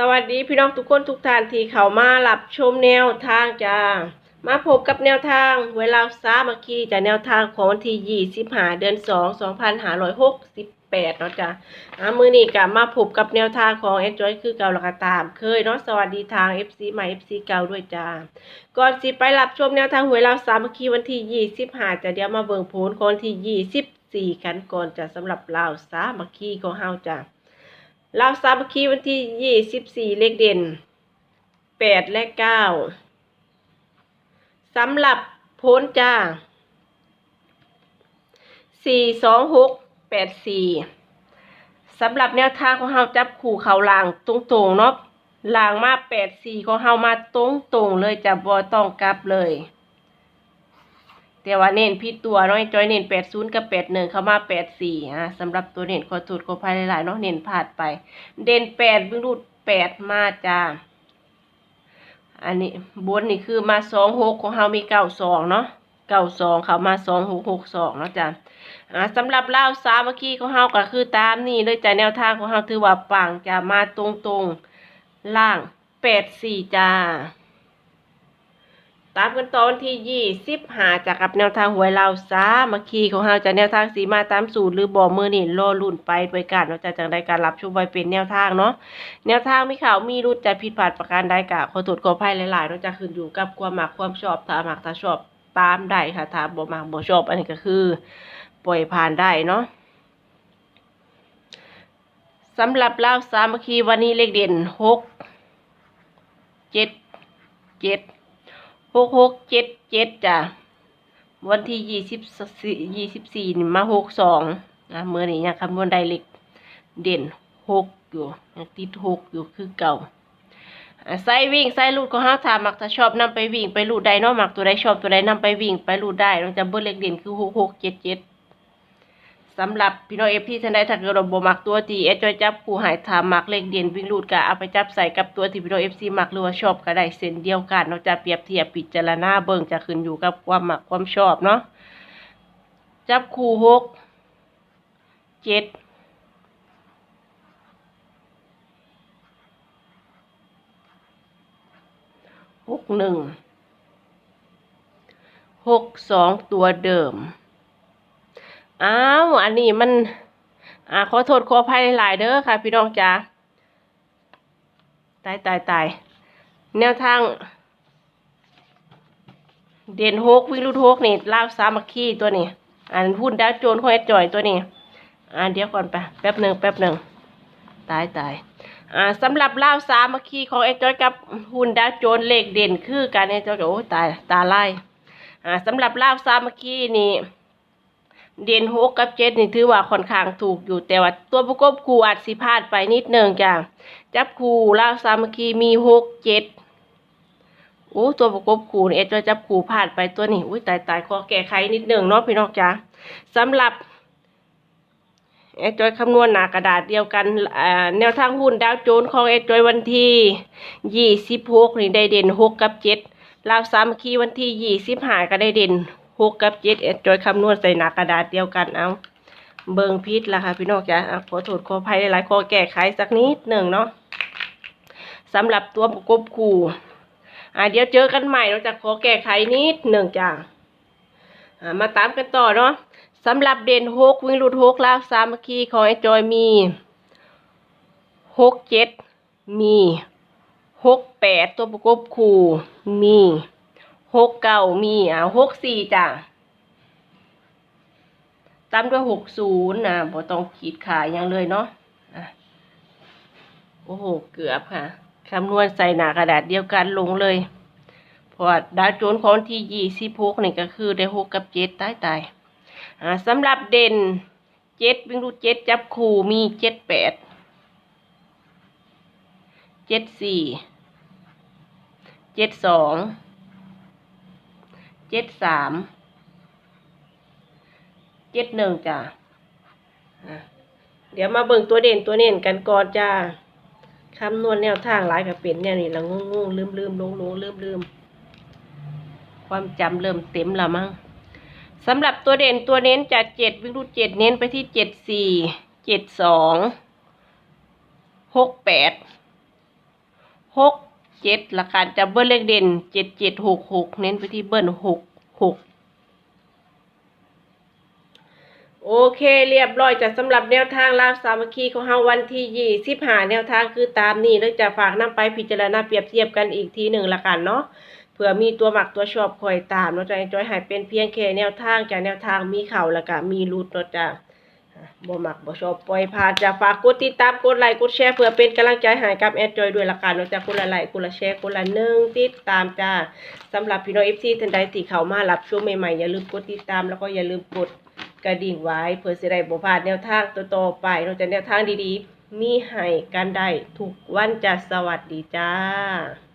สวัสดีพี่น้องทุกคนทุกท่านที่เข้ามารับชมแนวทางจ้า มาพบกับแนวทางเวลาสามัคคีจากแนวทางของวันที่25เดือน 2 2568เนาะจ้าอ่ามือนี้ก็มาพบกับแนวทางของ Enjoy คือเก่าละกตาม เคยเนาะสวัสดีทาง FC ใหม่ FC เก่าด้วยจ้า ก่อนสิไปรับชมแนวทางหวยเราสามัคคีวันที่25จะเดี๋ยวมาเบิ่งผลของวันที่24กันก่อนจะสำหรับเราวสามัคคีของเฮาจ้า เราสามัคคีวันที่ยี่สิบสี่เลขเด่นแปดและเก้าสำหรับโพ้นจ้าสี่สองหกแปดสี่สำหรับแนวทางของเฮาจับขู่เขาลางตรงๆเนาะลางมาแปดสี่ของเฮามาตรงๆเลยจะบ่ต้องกลับเลย แต่ว่าเน้นพิดตัวเนาะจอยเน้นแปดศูนย์กับแปดหนึ่งเข้ามาแปดสี่อะสำหรับตัวเน้นขอถูดขอภายหลายๆเนาะเน้นพลาดไป เด่นแปดวิ่งรูดแปดมาจ้าอันนี้บนนี่คือมาสองหกของเฮามีเก้าสองเนาะเก้าสองเขามาสองหกหกสองเนาะจ้าอ่าสำหรับเล่าสามัคคีของเฮาก็คือตามนี่เลยจ้าแนวทางของเฮาถือว่าปังจะมาตรงตรงๆล่างแปดสี่จ้า ตามกันตอนที่ยี่สิบหาจากกับแนวทางหวยเราสามัคคีของเราจะแนวทางสีมาตามสูตรหรือบ่มือนี่รอลุ่นไปโดยการเราจะจังได้การรับชมไว้เป็นแนวทางเนาะแนวทางม่ข่าวมีรุดจะผิดพลาดประการใดกะขอตรวจขอภัยหลายๆเราจะขึ้นอยู่กับความมักความชอบถ้ามักถ้าชอบตามได้ค่ะถ้าบ่มักบ่ชอบอันนี้ก็คือ ปล่อยผ่านได้เนาะสำหรับเล่าสามัคคีวันนี้เลขเด่นหกเจ็ดเจ็ด หกหกเจ็ดเจ็ดจ้ะ วันที่ยี่สิบสี่ยี่สิบสี่มาหกสองนะเมื่อนี้ยังคำนวณไดเล็กเด่นหกอยู่ยังติดหกอยู่คือเก่าไซวิ่งไซลูดก็ห้าถามมักถ้าชอบนำไปวิ่งไปลูดได้เนาะมักตัวใดชอบตัวใดนำไปวิ่งไปลูดได้ต้องจำเบอร์เล็กเด่นคือหกหกเจ็ดเจ็ด สำหรับพี่น้องเอฟที่ท่านใดถ้าเกิดเราบ่มักตัวที่เอจอยจับผู้หายถามมักเลขเด่นวิ่งลูดก็เอาไปจับใส่กับตัวที่พี่น้องเอฟซีมักหรือว่าชอบก็ได้เส้นเดียวกันเราจะเปรียบเทียบพิจารณาเบิ่งจะขึ้นอยู่กับความมักความชอบเนาะจับคู่หกเจ็ดหกหนึ่งหกสองตัวเดิม อ้าว อันนี้มัน อ่า ขอโทษขออภัยหลายเด้อค่ะ พี่น้องจ๋าตายตายตายแนวทาง เด่นหกวิรุธหกนี่ลาวสามัคคีตัวนี้อันหุ้นดาวโจนของไอ้จ่อยตัวนี้อ่าเดี๋ยวก่อนไปแป๊บหนึ่งแป๊บหนึ่งตายตายอ่าสำหรับลาวสามัคคีของไอ้จอยกับหุ้นดาวโจนเลขเด่นคือการไอ้จอยก็โอ้ตายตาไล่อ่าสำหรับลาวสามัคคีนี่ เด่นหกกับเจ็ดนี่ถือว่าค่อนข้างถูกอยู่แต่ว่าตัวประกบคู่อาจสิพลาดไปนิดหนึ่งจ้ะจับคู่ลาวสามัคคีมีหกเจ็ดโอ้ตัวประกบคู่เอ็ดจะจับคู่พลาดไปตัวนี้อุ้ยตายตายขอแก้ไขนิดหนึ่งเนาะพี่น้องจ้ะสำหรับเอ็ดจอยคำนวณหนากระดาษเดียวกันแนวทางหุ้นดาวโจนส์ของเอ็ดจอยวันที่ยี่สิบหกนี่ได้เด่นหกกับเจ็ดลาวสามัคคีวันที่ยี่สิบห้าก็ได้เด่น หกกับเจ็ดเอ็ดจอยคำนวณใส่หนักกระดาษเดียวกันเอาเบิงพิษละค่ะพี่น้องจ้ะขอโทษขออภัยหลายๆขอแก้ไขสักนิดหนึ่งเนาะสำหรับตัวประกบคู่อะเดี๋ยวเจอกันใหม่เราจะขอแก้ไขนิดหนึ่งจ้ะอะมาตามกันต่อเนาะสำหรับเด่นหกวิ่งหลุดหกลาวสามคีของไอ้จอยมีหกเจ็ดมีหกแปดตัวประกบคู่มี หกเก้ามีอ่าหกสี่จ้ะตามด้วยหกศูนย์นะบ่ต้องขีดขายยังเลยเนาะอะโอ้โห เกือบค่ะ คำนวณใส่หนากระดาษเดียวกันลงเลยเพราะดาวโจนของที่ยี่สิบหกนี่ก็คือได้หกกับเจ็ดตายตายอ่าสำหรับเด่นเจ็ดวิ่งรูเจ็ดจับคู่มีเจ็ดแปดเจ็ดสี่เจ็ดสอง เจ็ดสาม เจ็ดหนึ่งจ้ะเดี๋ยวมาเบิ่งตัวเด่นตัวเน่นกันก่อนจ้าคำนวณแนวทางหลายกับเป็นแนวนี้ละงงงลืมลืมลงลงลืมลืมความจำเริ่มเต็มละมั้งสำหรับตัวเด่นตัวเน้นจากเจ็ดวิ่งรูดเจ็ดเน้นไปที่เจ็ดสี่เจ็ดสองหกแปดหก เจ็ดหลักการจะเบิ้ลเลขเด่นเจ็ดเจ็ดหกหกเน้นไปที่เบิ้ลหกหกโอเคเรียบร้อยจะสำหรับแนวทางลาวสามัคคีของเฮาวันที่ยี่สิบหาแนวทางคือตามนี้แล้วจะฝากนำไปพิจารณาเปรียบเทียบกันอีกทีหนึ่งละกันเนาะเผื่อมีตัวหมักตัวชอบคอยตามเนาะจะจอยหายเป็นเพียงแค่แนวทางจากแนวทางมีเข่าล้วก็มีรูดเนาะจ้ะ บ่มักบ่ชอบปล่อยผ่านจะฝากกดติดตามกดไลค์กดแชร์เพื่อเป็นกำลังใจให้กับแอดจอยด้วยละกันเนาะจ้ะคนละไลค์คนละแชร์คนละหนึ่งติดตามจ้าสำหรับพี่น้อง FC ท่านใดที่เข้ามารับชมใหม่ๆอย่าลืมกดติดตามแล้วก็อย่าลืมกดกระดิ่งไว้เพื่อสิได้บ่พลาดแนวทางต่อๆไปเนาจะแนวทางดีๆ มีให้กันได้ทุกวันจ้ะสวัสดีจ้า